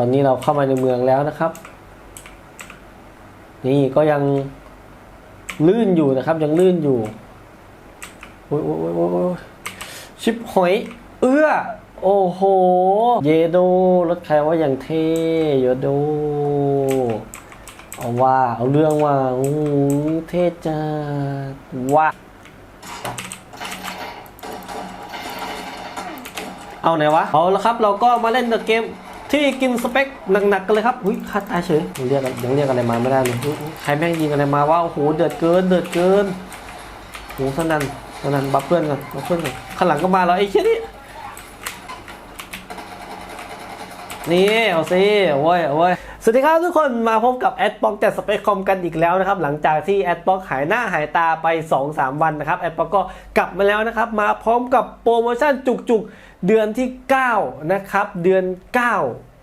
ตอนนี้เราเข้ามาในเมืองแล้วนะครับ นี่ก็ยังลื่นอยู่นะครับ ยังลื่นอยู่โอ้ยโอ้ยโอ้ยโอ้ยชิปหอย เอื้อ โอ้โห เยโดรถใครว่าอย่างเท่เยโดเอาว่าเอาเรื่องว่าโอ้เท่จัดว่าเอาไหนวะ เอาละครับ เราก็มาเล่นเกม ที่กินสเปคหนักๆกันเลยครับอุ้ยคาตาเฉยยังเรียกยังเรียกอะไรมาไม่ได้เลยใครแม่งยิงอะไรมาว่าโอ้โหเดือดเกินเดือดเกินโหสนันสนันบัฟเพื่อนกันบัฟเพื่อนกันข้างหลังก็มาแล้วไอ้เชี่ยนี่นี่เอาซิโอาเว้ยโอาเว้ย สวัสดีครับทุกคนมาพบกับแอดบ็อกแต่สเปคคอมกันอีกแล้วนะครับ หลังจากที่แอดบ็อกหายหน้าหายตาไป 2-3 วันนะครับแอดบ็อกก็กลับมาแล้วนะครับ มาพร้อมกับโปรโมชั่นจุกๆ เดือนที่ 9 นะครับ เดือน 9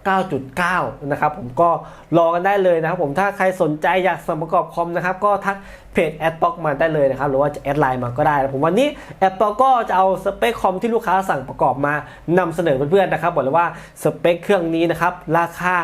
9.9 นะครับผมก็รอกันได้เลยนะครับผมถ้าใครสนใจอยากสั่งประกอบคอมนะครับก็ทักเพจแอดบ็อกมาได้เลยนะครับหรือว่าจะแอดไลน์มาก็ได้นะผมวันนี้แอดบ็อกก็จะเอาสเปคคอมที่ลูกค้าสั่งประกอบมานำเสนอเพื่อนๆนะครับบอกเลยว่าสเปคเครื่องนี้นะครับราคา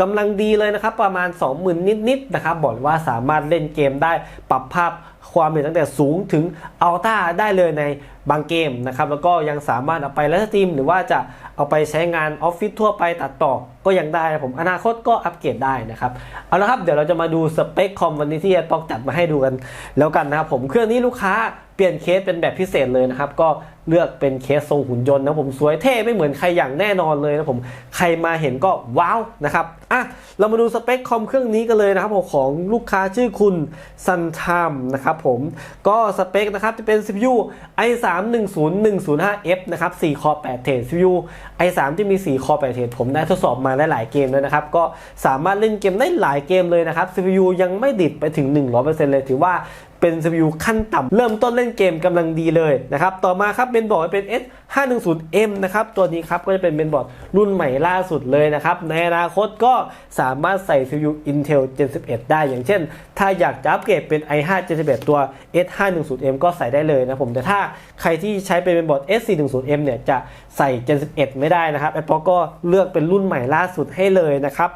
กำลังดีเลยนะครับ ประมาณ 20,000 นิดๆนะครับบอกเลยว่าสามารถเล่นเกมได้ปรับภาพความเห็นตั้งแต่สูงถึงอัลต้าได้เลยในบางเกมนะครับ แล้วก็ยังสามารถเอาไปไลฟ์สตรีมหรือว่าจะเอาไปใช้งานออฟฟิศทั่วไปตัดต่อก็ยังได้นะผมอนาคตก็อัปเกรดได้นะครับ เอาละครับ เดี๋ยวเราจะมาดูสเปคคอมวันนี้ที่จะต้องจัดมาให้ดูกันแล้วกันนะครับผมเครื่องนี้ลูกค้า เปลี่ยนเคสเป็นแบบพิเศษเลยนะครับ ก็เลือกเป็นเคสทรงหุ่นยนต์นะผมสวยเท่ไม่เหมือนใครอย่างแน่นอนเลยนะผมใครมาเห็นก็ว้าวนะครับอะเรามาดูสเปคคอมเครื่องนี้กันเลยนะครับผมของลูกค้าชื่อคุณซันทามนะครับผมก็สเปคนะครับจะเป็น CPU i3 10105F นะครับ4 core 8 thread CPU i3 ที่มี4 core 8 thread ผมได้ทดสอบมาหลายเกมแล้วนะครับ ก็สามารถเล่นเกมได้หลายเกมเลยนะครับ CPU ยังไม่ดิดไปถึง 100%เลยถือว่า เป็น CPU ขั้นต่ำเริ่มต้นเล่นเกมกำลังดีเลยนะครับ ต่อมาครับเมนบอร์ดเป็น S 510M นะครับ ตัวนี้ครับก็จะเป็นเมนบอร์ดรุ่นใหม่ล่าสุดเลยนะครับ ในอนาคตก็สามารถใส่ CPU Intel Gen 11 ได้อย่างเช่น ถ้าอยากจะอัปเกรดเป็น i5 Gen 11 ตัว S 510M ก็ใส่ได้เลยนะผมแต่ถ้าใครที่ใช้เป็นเมนบอร์ด S 410M เนี่ยจะใส่ Gen 11 ไม่ได้นะครับ Apple ก็เลือกเป็นรุ่นใหม่ล่าสุดให้เลยนะครับ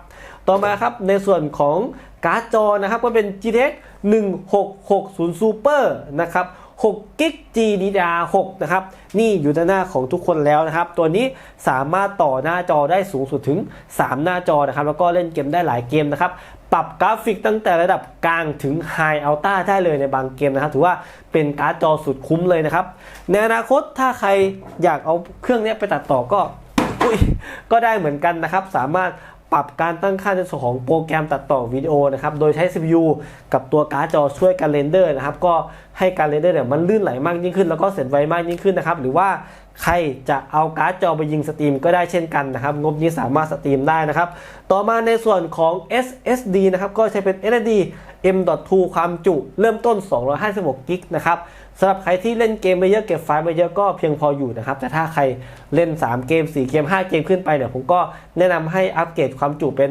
ต่อมาครับในส่วนของการ์ดจอนะครับก็เป็น GTX 1660 Super นะครับ6กิก GDDR6 นะครับ นี่อยู่ด้านหน้าของทุกคนแล้วนะครับ ตัวนี้สามารถต่อหน้าจอได้สูงสุดถึง 3 หน้าจอนะครับ แล้วก็เล่นเกมได้หลายเกมนะครับ ปรับกราฟิกตั้งแต่ระดับกลางถึง High Ultra ได้เลยในบางเกมนะครับ ถือว่าเป็นการ์ดจอสุดคุ้มเลยนะครับ ในอนาคตถ้าใครอยากเอาเครื่องนี้ไปตัดต่อก็อุ๊ยก็ได้เหมือนกันนะครับ สามารถ ปรับการตั้งค่าในส่วนของโปรแกรมตัดต่อวิดีโอนะครับ โดยใช้ CPU กับตัวการ์ดจอช่วยการเรนเดอร์นะครับ ก็ให้การเรนเดอร์เนี่ยมันลื่นไหลมากยิ่งขึ้น แล้วก็เสร็จไวมากยิ่งขึ้นนะครับ หรือว่า ใครจะเอาการ์ดจอไปยิงสตรีมก็ได้เช่นกันนะครับ งบนี้สามารถสตรีมได้นะครับ ต่อมาในส่วนของ SSD นะครับ ก็ใช้เป็น SSD M.2 ความจุเริ่มต้น 256กิกนะครับสำหรับใครที่เล่นเกมไปเยอะเก็บไฟล์ไปเยอะก็เพียงพออยู่นะครับ แต่ถ้าใครเล่น 3 เกม 4 เกม 5 เกมขึ้นไปเนี่ยผมก็แนะนำให้อัปเกรดความจุเป็น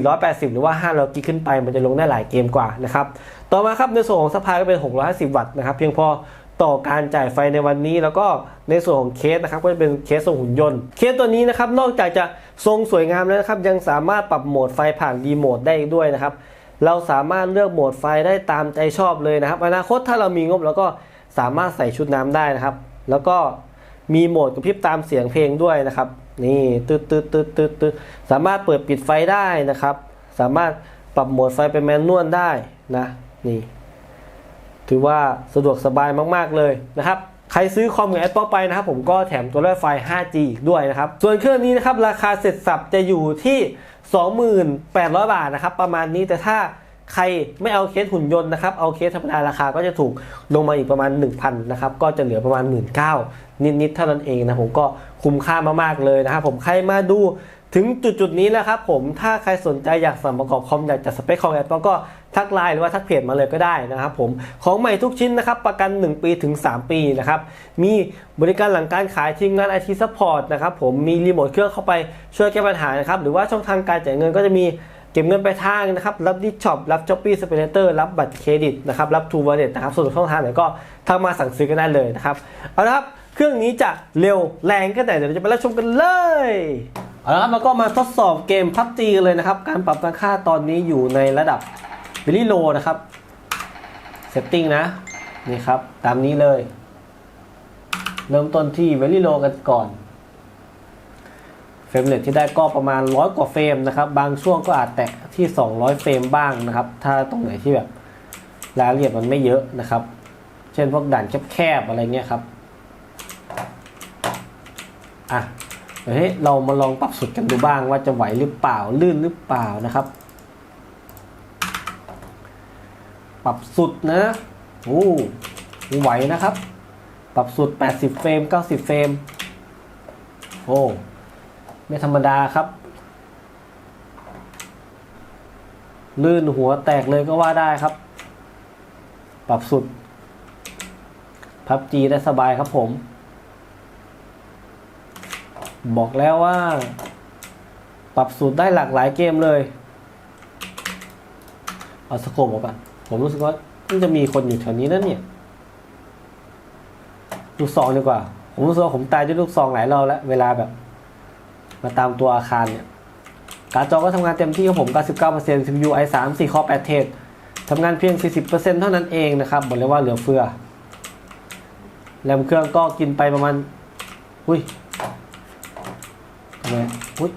480 หรือว่า 500กิกขึ้นไป มันจะลงได้หลายเกมกว่านะครับ ต่อมาครับในส่วนของสปายก็เป็น 650 วัตต์นะครับ เพียงพอ ต่อการจ่ายไฟในวันนี้ แล้วก็ในส่วนของเคสนะครับก็จะเป็นเคสทรงหุ่นยนต์ เคสตัวนี้นะครับนอกจากจะทรงสวยงามแล้วนะครับยังสามารถปรับโหมดไฟผ่านรีโมทได้อีกด้วยนะครับเราสามารถเลือกโหมดไฟได้ตามใจชอบเลยนะครับ อนาคตถ้าเรามีงบเราก็สามารถใส่ชุดน้ำได้นะครับ แล้วก็มีโหมดกระพริบตามเสียงเพลงด้วยนะครับ นี่ตืดตืดตืดตืดตืดสามารถเปิดปิดไฟได้นะครับ สามารถปรับโหมดไฟเป็นแมนนวลได้นะนี่ ถือว่าสะดวกสบายมาก ๆ เลยนะครับใครซื้อคอมกับ Apple ไปนะครับผมก็แถมตัวรถไฟ 5G อีกด้วยนะครับ ส่วนเครื่องนี้นะครับราคาเสร็จสับจะอยู่ที่ 28,000 บาทนะครับประมาณนี้แต่ถ้าใครไม่เอาเคสหุ่นยนต์นะครับ เอาเคสธรรมดาราคาก็จะถูกลงมาอีกประมาณ 1,000นะครับก็จะเหลือประมาณ 19,000นิดๆเท่านั้นเองนะผมก็คุ้มค่ามากๆเลยนะครับผมใครมาดู ถึงจุดจุดๆนี้แล้วครับผมถ้าใครสนใจอยากสั่งประกอบคอมอยากจะสเปคคอมแอปก็ทักไลน์หรือว่าทักเพจมาเลยก็ได้นะครับผมของใหม่ทุกชิ้นนะครับ ประกัน 1 ปีถึง 3 ปีนะครับ มีบริการหลังการขายทีมงาน IT Support นะครับผมมีรีโมทเครื่องเข้าไปช่วยแก้ปัญหานะครับ หรือว่าช่องทางการจ่ายเงินก็จะมีเก็บเงินไปลายทางนะครับ รับดิช็อปรับช้อปปี้สเปเเตอร์รับบัตรเครดิตนะครับ รับทูวอลเล็ตนะครับส่วนช่องทางไหนก็ทักมาสั่งซื้อกันได้เลยนะครับ เอาละครับ เครื่องนี้จะเร็วแรงแค่ไหนเดี๋ยวเราจะไปรับชมกันเลยเอาละครับแล้วก็มาทดสอบเกมพับจีเลยนะครับ การปรับตังค่าตอนนี้อยู่ในระดับ very low นะครับ setting นะนี่ครับ ตามนี้เลย เริ่มต้นที่ very low กันก่อน เฟรมเรทที่ได้ก็ประมาณร้อยกว่าเฟรมนะครับ บางช่วงก็อาจแตะที่ 200 เฟรมบ้างนะครับ ถ้าตรงไหนที่แบบรายละเอียดมันไม่เยอะนะครับ เช่นพวกด่านแคบๆอะไรเงี้ยครับ อะเดี๋ยวให้เรามาลองปรับสุดกันดูบ้างว่าจะไหวหรือเปล่าลื่นหรือเปล่านะครับ ปรับสุดนะโอ้ไหวนะครับ ปรับสุด 80 เฟรม 90 เฟรม โอ้ ไม่ธรรมดาครับ ลื่นหัวแตกเลยก็ว่าได้ครับ ปรับสุด พับจีได้สบายครับผม บอกแล้วว่า ปรับสูตรได้หลากหลายเกมเลย เอาสโคปออกก่อนผมรู้สึกว่ามันจะมีคนอยู่แถวนี้นั่นเนี่ยลูกซองดีกว่า ผมรู้สึกว่าผมตายด้วยลูกซองหลายรอบแล้ว เวลาแบบ มาตามตัวอาคารเนี่ยการจอก็ทำงานเต็มที่ครับผม 99% CPU i3 4 Core 8 Thread ทำงานเพียง 40%เท่านั้นเองนะครับบอกเลยว่าเหลือเฟือ แรมเครื่องก็กินไปประมาณ อุ้ย ทำไมอุ้ย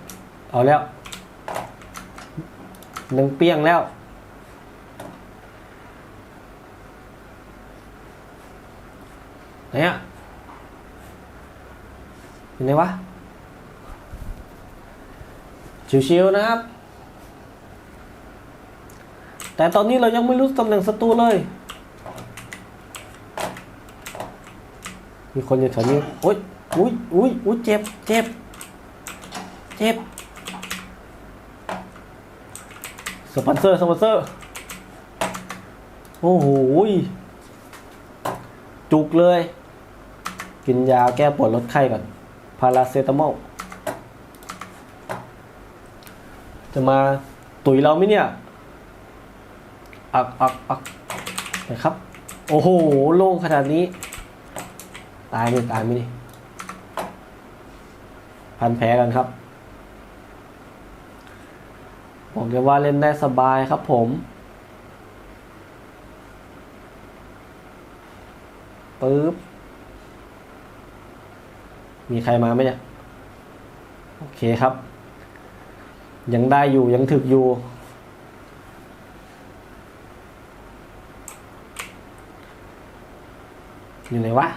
เอาแล้วหนึ่งเปี้ยงแล้ว ไหนอะอยู่ไหนวะ ชิวๆนะครับ แต่ตอนนี้เรายังไม่รู้ตำแหน่งศัตรูเลย มีคนอยู่แถวนี้โอ๊ย อุ้ยอุ้ยอุ้ยเจ็บ เจ็บ เจ็บ สปอนเซอร์ สปอนเซอร์ โอ้โห จุกเลย กินยาแก้ปวดลดไข้ก่อน พาราเซตามอล จะมาตุ๋ยเราไหมเนี่ย อักอักอักนะครับ โอ้โห โล่งขนาดนี้ ตายไหมตายไหมนี่พันแผลกันครับ บอกเลยว่าเล่นได้สบายครับผมปึ๊บ มีใครมาไหมเนี่ย โอเคครับ ยังได้อยู่ยังถึกอยู่ อยู่ไหนวะ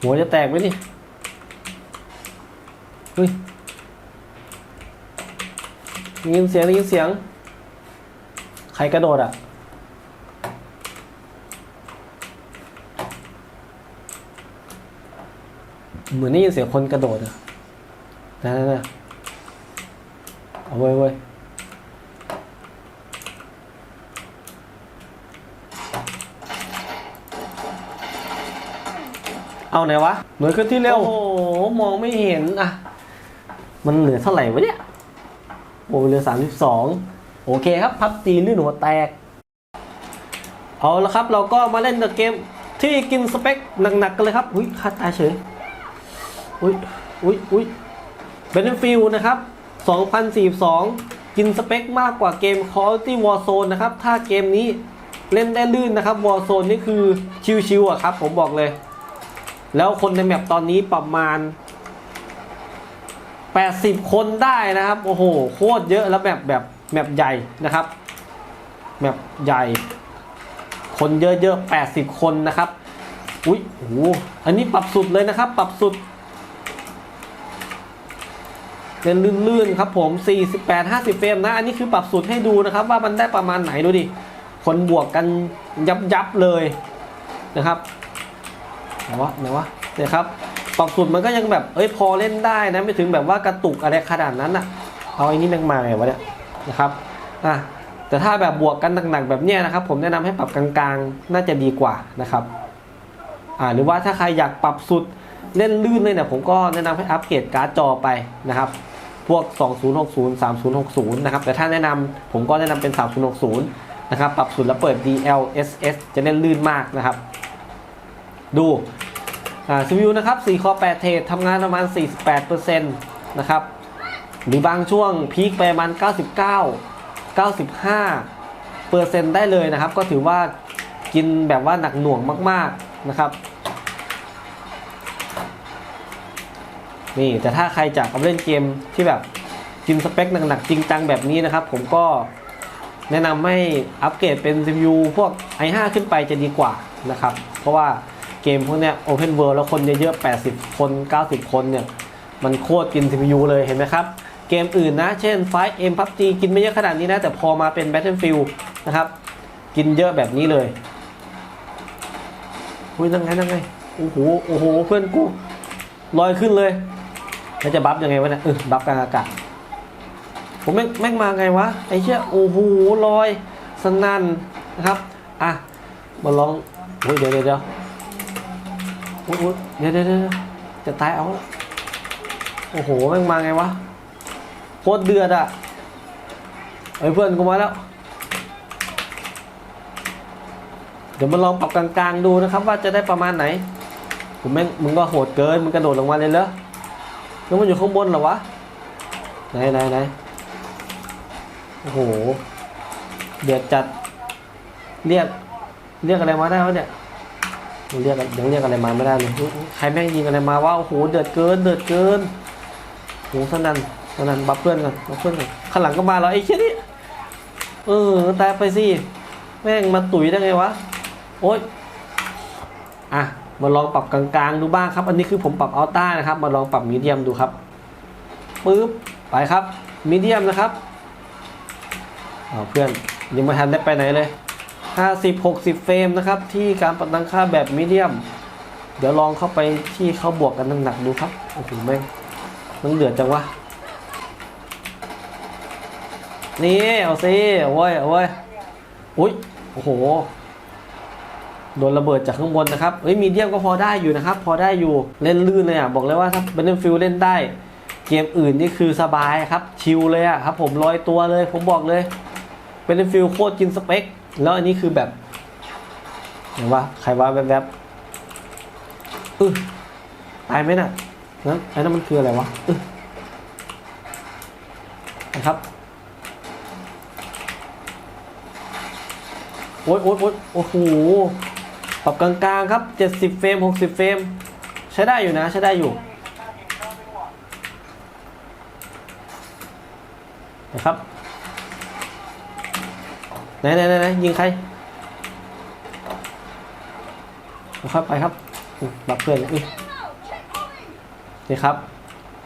หัวจะแตกไหมนี่ เฮ้ย ได้ยินเสียงได้ยินเสียง ใครกระโดดอะ เหมือนได้ยินเสียงคนกระโดดอะนั่นๆๆเอาไว้ไว้ยเอาไหนวะ หน่วยเคลื่อนที่เร็ว โอ้โห มองไม่เห็นอะ มันเหลือเท่าไหร่วะเนี่ย โอ้เหลือสามสิบสองโอเคครับพับตีลื่นหัวแตก เอาละครับเราก็มาเล่นเกมที่กินสเปคหนักๆกันเลยครับ อุ้ยคาตาเฉย อุ้ยอุ้ยอุ้ย Battlefield นะครับ 2042 กินสเปคมากกว่าเกม Quality Warzone นะครับ ถ้าเกมนี้เล่นได้ลื่นนะครับ Warzone นี่คือชิวๆอะครับ ผมบอกเลย แล้วคนในแมปตอนนี้ประมาณ 80 คนได้นะครับ โอ้โห โคตรเยอะแล้วแบบแบบแมปใหญ่นะครับแมปใหญ่ คนเยอะๆ80 คนนะครับ อุ้ยโอ้โหอันนี้ปรับสุดเลยนะครับ ปรับสุดเป็นลื่นๆครับผม 48 50 เฟรมนะ อันนี้คือปรับสูตรให้ดูนะครับ ว่ามันได้ประมาณไหนดูดิ คนบวกกันยับยับๆเลยนะครับ ไหนวะ ไหนวะเนี่ยครับ ปรับสูตรมันก็ยังแบบเอ้ยพอเล่นได้นะไม่ถึงแบบว่ากระตุกอะไรขนาดนั้นอะเอาไอ้นี่แม่งมาไงวะเนี่ยนะครับอะแต่ถ้าแบบบวกกันหนักๆแบบเนี้ยนะครับ ผมแนะนำให้ปรับกลางๆ น่าจะดีกว่านะครับอ่าหรือว่าถ้าใครอยากปรับสุดเล่นลื่นเลยเนี่ยผมก็แนะนำให้อัปเกรดการ์ดจอไปนะครับ พวก 2060 3060 นะครับ แต่ถ้าแนะนำผมก็แนะนำเป็น 3060 นะครับ ปรับสุดแล้วเปิด DLSS จะเล่นลื่นมากนะครับ ดู อ่า CPU นะครับ4คอ8เทรดทำงานประมาณ 48%นะครับหรือบางช่วงพีคไปประมาณ 99 95เปอร์เซ็นต์ได้เลยนะครับ ก็ถือว่ากินแบบว่าหนักหน่วงมาก ๆนะครับนี่แต่ถ้าใครจะเอาเล่นเกมที่แบบกินสเปคหนักๆจริงจังแบบนี้นะครับ ผมก็แนะนำให้อัปเกรดเป็น CPU พวก i5 ขึ้นไปจะดีกว่านะครับ เพราะว่า เกมพวกเนี้ย Open World แล้วคนเยอะๆ80 คน 90 คนเนี่ย มันโคตรกิน CPU เลยเห็นไหมครับ เกมอื่นนะ เช่น 5M PUBG กินไม่เยอะขนาดนี้นะ แต่พอมาเป็น Battlefield นะครับ กินเยอะแบบนี้เลยอุ้ยนั่งไงนั่งไงโอ้โหโอ้โหเพื่อนกูลอยขึ้นเลยแล้วจะบัฟยังไงวะเนี่ยเออบัฟกลางอากาศผมแม่งแม่งมาไงวะไอ้เชี่ยโอ้โหลอยสนั่นนะครับ อะมาลองโอ้ยเดี๋ยวเดี๋ยว เดี๋ยวโอ้ยเดี๋ยวเดี๋ยวเดี๋ยวจะตายเอาละโอ้โหแม่งมาไงวะโคตรเดือดอะไอ้ยเพื่อนกูมาแล้ว เดี๋ยวมาลองปรับกลางๆดูนะครับ ว่าจะได้ประมาณไหนผมแม่งมึงก็โหดเกินมึงกระโดดลงมาเลยเหรอแล้วมันอยู่ข้างบนเหรอวะไหนไหนไหนโอ้โหเดือดจัดเรียกเรียกอะไรมาได้วะเนี่ย เรียกยังเรียกอะไรมาไม่ได้เลยใครแม่งยิงอะไรมาว่าโอ้โหเดือดเกินเดือดเกินโหสนันสนันบัฟเพื่อนกันบัฟเพื่อนกันข้างหลังก็มาแล้วไอ้เชี่ยนี่เออตายไปสิแม่งมาตุ๋ยได้ไงวะโอ๊ยอะมาลองปรับกลางๆดูบ้างครับ อันนี้คือผมปรับอัลต้านะครับ มาลองปรับมีเดียมดูครับปึ๊บไปครับมีเดียมนะครับเอาเพื่อนยังไม่ทันได้ไปไหนเลย 50 60 เฟรมนะครับ ที่การปรับตั้งค่าแบบมีเดียม เดี๋ยวลองเข้าไปที่เขาบวกกันหนักๆดูครับ โอ้โหแม่งมันเดือดจังวะ นี่ เอาซิเอาเว้ยเอาเว้ยอุ้ยโอ้โห โดนระเบิดจากข้างบนนะครับ เฮ้ย มีเดียมก็พอได้อยู่นะครับ พอได้อยู่ เล่นลื่นเลยอะ บอกเลยว่าถ้า Battlefield เล่นได้ เกมอื่นนี่คือสบายครับ ชิลเลยอะครับ ผมลอยตัวเลย ผมบอกเลย Battlefield โคตรกินสเปค แล้วอันนี้คือแบบเห็นว่าใครว่าแบบแบบอตายไหมน่ะนั้นไอ้นั่นมันคืออะไรวะอึนะครับโอ๊ยโอ๊ยโอ๊ยโอ้โหปรับกลางๆครับ 70 เฟรม 60 เฟรม ใช้ได้อยู่นะ ใช้ได้อยู่นะครับ ไหนไหนไหนยิงใครค่อยไปครับอุ๊ยบับเพื่อนอุ้ยนี่ครับ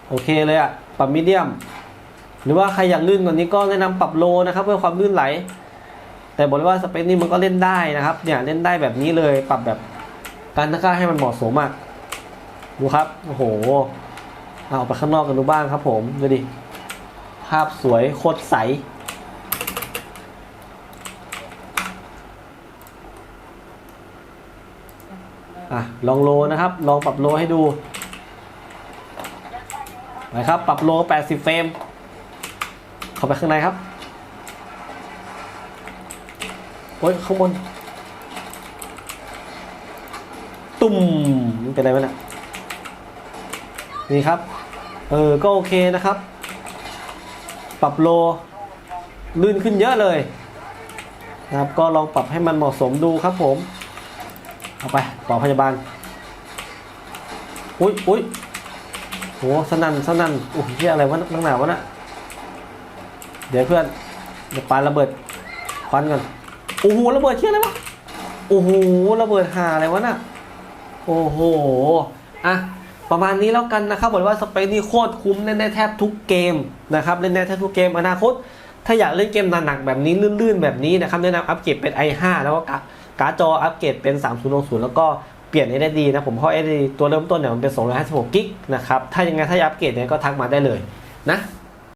โอเคเลยอะปรับมีเดียม หรือว่าใครอยากลื่นกว่านี้ก็แนะนำปรับโลนะครับ เพื่อความลื่นไหล แต่บอกเลยว่าสเปคนี้มันก็เล่นได้นะครับ เนี่ยเล่นได้แบบนี้เลยปรับแบบการตั้งค่าให้มันเหมาะสมมากดูครับ โอ้โห เอาออกไปข้างนอกกันดูบ้างครับผม ดูดิ ภาพสวยโคตรใส อะลองโลนะครับ ลองปรับโลให้ดูไปครับ ปรับโล 80 เฟรม เข้าไปข้างในครับ โอ้ย ข้างบน ตุ่มเป็นอะไรวะเนี่ยนี่ครับ เออ ก็โอเคนะครับ ปรับโล ลื่นขึ้นเยอะเลยนะครับ ก็ลองปรับให้มันเหมาะสมดูครับผม เอาไปปอพยาบาล อุ้ยอุ้ยโหสนั่นสนั่นโอ้ยเหียอะไรวะนักหนาวะนะเดี๋ยวเพื่อนเดี๋ยวปาระเบิดควันก่อนโอ้โหระเบิดเชี่ยอะไรวะโอ้โหระเบิดหาอะไรวะน่ะโอ้โหอะประมาณนี้แล้วกันนะครับบอกเลยว่าสเปคนี่โคตรคุ้มเล่นได้แทบทุกเกมนะครับเล่นได้แทบทุกเกมอนาคต ถ้าอยากเล่นเกมหนักๆแบบนี้ลื่นๆแบบนี้นะครับแนะนำอัปเกรดเป็น i5 แล้วก็ การ์ดจออัปเกรดเป็น 3060 แล้วก็เปลี่ยน SSD นะผมเพราะ SSD ตัวเริ่มต้นเนี่ยมันเป็น 256 กิกนะครับ ถ้ายังไงถ้าอัปเกรดเนี่ยก็ทักมาได้เลยนะ